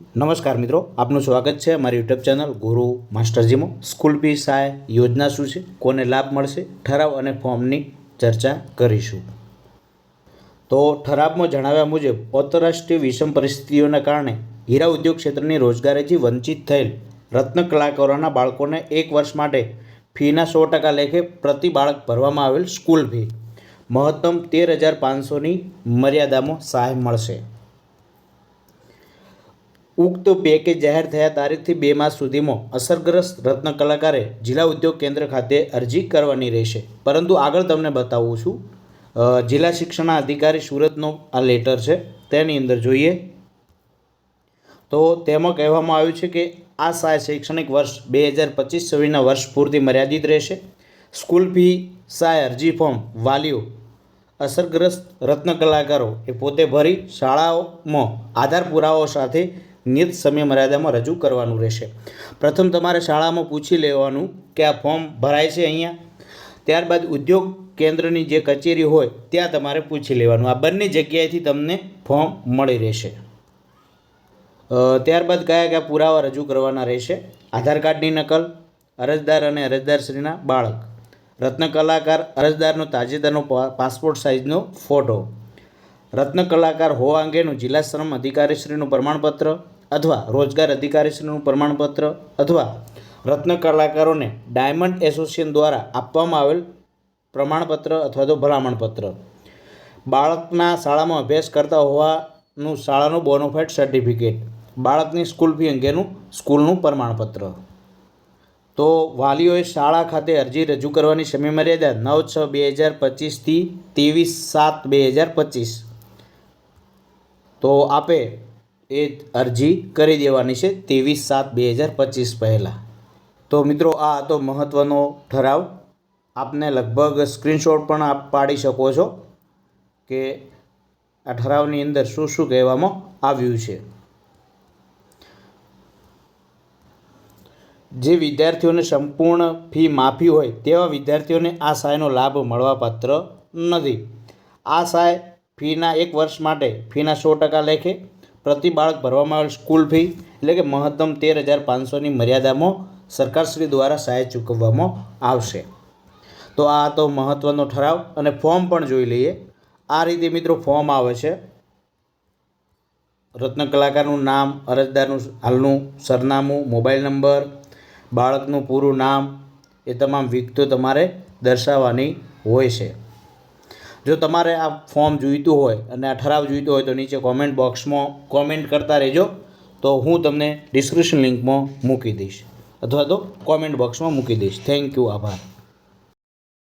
નમસ્કાર મિત્રો, આપનું સ્વાગત છે મારી યુટ્યુબ ચેનલ ગુરુ માસ્ટરજીમાં. સ્કૂલ ફી સહાય યોજના શું છે? કોને લાભ મળશે? ઠરાવ અને ફોર્મની ચર્ચા કરીશું. તો ઠરાવમાં જણાવ્યા મુજબ, આંતરરાષ્ટ્રીય વિષમ પરિસ્થિતિઓના કારણે હીરા ઉદ્યોગ ક્ષેત્રની રોજગારીથી વંચિત થયેલ રત્ન કલાકારોના બાળકોને એક વર્ષ માટે ફીના સો ટકા લેખે પ્રતિ બાળક ભરવામાં આવેલ સ્કૂલ ફી. મહત્તમ તેર હજાર પાંચસોની મર્યાદામાં સહાય મળશે. ઉક્ત પેકેજ જાહેર થયા તારીખથી બે માસ સુધીમાં અસરગ્રસ્ત રત્ન કલાકારે જિલ્લા ઉદ્યોગ કેન્દ્ર ખાતે અરજી કરવાની રહેશે. પરંતુ આગળ તમને બતાવું છું જિલ્લા શિક્ષણ અધિકારી સુરતનો આ લેટર છે, તેની અંદર જોઈએ. તો તેમાં કહેવામાં આવ્યું છે કે આ સહાય શૈક્ષણિક વર્ષ બે હજાર પચીસ છવ્વીસના વર્ષ પૂરતી મર્યાદિત રહેશે. સ્કૂલ ફી સહાય અરજી ફોર્મ વાલીઓ, અસરગ્રસ્ત રત્ન કલાકારો એ પોતે ભરી શાળાઓમાં આધાર પુરાવાઓ સાથે નિયત સમય મર્યાદામાં રજૂ કરવાનું રહેશે. પ્રથમ તમારે શાળામાં પૂછી લેવાનું કે આ ફોર્મ ભરાય છે અહીંયા? ત્યારબાદ ઉદ્યોગ કેન્દ્રની જે કચેરી હોય, ત્યાં તમારે પૂછી લેવાનું. આ બંને જગ્યાએથી તમને ફોર્મ મળી રહેશે. ત્યારબાદ કયા કયા પુરાવા રજૂ કરવાના રહેશે? આધાર કાર્ડની નકલ, અરજદાર અને અરજદારશ્રીના બાળક. રત્ન કલાકાર, અરજદારનો તાજેતરનો પાસપોર્ટ સાઇઝનો ફોટો. રત્ન કલાકાર હોવા અંગેનું જિલ્લા શ્રમ અધિકારીશ્રીનું પ્રમાણપત્ર. અથવા રોજગાર અધિકારીશ્રીનું પ્રમાણપત્ર અથવા રત્ન કલાકારોને ડાયમંડ એસોસિએશન દ્વારા આપવામાં આવેલ પ્રમાણપત્ર અથવા તો ભલામણપત્ર. બાળકના શાળામાં અભ્યાસ કરતા હોવાનું શાળાનું બોનોફાઇડ સર્ટિફિકેટ બાળકની સ્કૂલ ફી અંગેનું સ્કૂલનું પ્રમાણપત્ર. તો વાલીઓએ શાળા ખાતે અરજી રજૂ કરવાની સમયમર્યાદા નવ છ બે હજાર પચીસથી ત્રેવીસ સાત બે હજાર પચીસ. તો આપે એ અરજી કરી દેવાની છે ત્રેવીસ સાત બે હજાર પચીસ પહેલાં. તો મિત્રો, આ હતો મહત્ત્વનો ઠરાવ. આપને લગભગ સ્ક્રીનશોટ પણ આપ પાડી શકો છો કે આ ઠરાવની અંદર શું શું કહેવામાં આવ્યું છે. જે વિદ્યાર્થીઓને સંપૂર્ણ ફી માફી હોય તેવા વિદ્યાર્થીઓને આ સહાયનો લાભ મળવાપાત્ર નથી. આ સહાય ફીના એક વર્ષ માટે ફીના સો ટકા લેખે પ્રતિ બાળક ભરવામાં આવેલ સ્કૂલ ફી, એટલે કે મહત્તમ તેર હજાર પાંચસોની મર્યાદામાં સરકારશ્રી દ્વારા સહાય ચૂકવવામાં આવશે. તો આ તો મહત્ત્વનો ઠરાવ અને ફોર્મ પણ જોઈ લઈએ. આ રીતે મિત્રો ફોર્મ આવે છે. રત્ન કલાકારનું નામ, અરજદારનું હાલનું સરનામું, મોબાઈલ નંબર, બાળકનું પૂરું નામ, એ તમામ વિગતો તમારે દર્શાવવાની હોય છે. જો તમારે આ ફોર્મ જોઈતું હોય અને આ ઠરાવ જોઈતો હોય તો નીચે કોમેન્ટ બોક્સમાં કોમેન્ટ કરતા રહેજો. તો હું તમને ડિસ્ક્રિપ્શન લિંકમાં મૂકી દઈશ. અથવા તો કોમેન્ટ બોક્સમાં મૂકી દઈશ. થેન્ક યુ આભાર.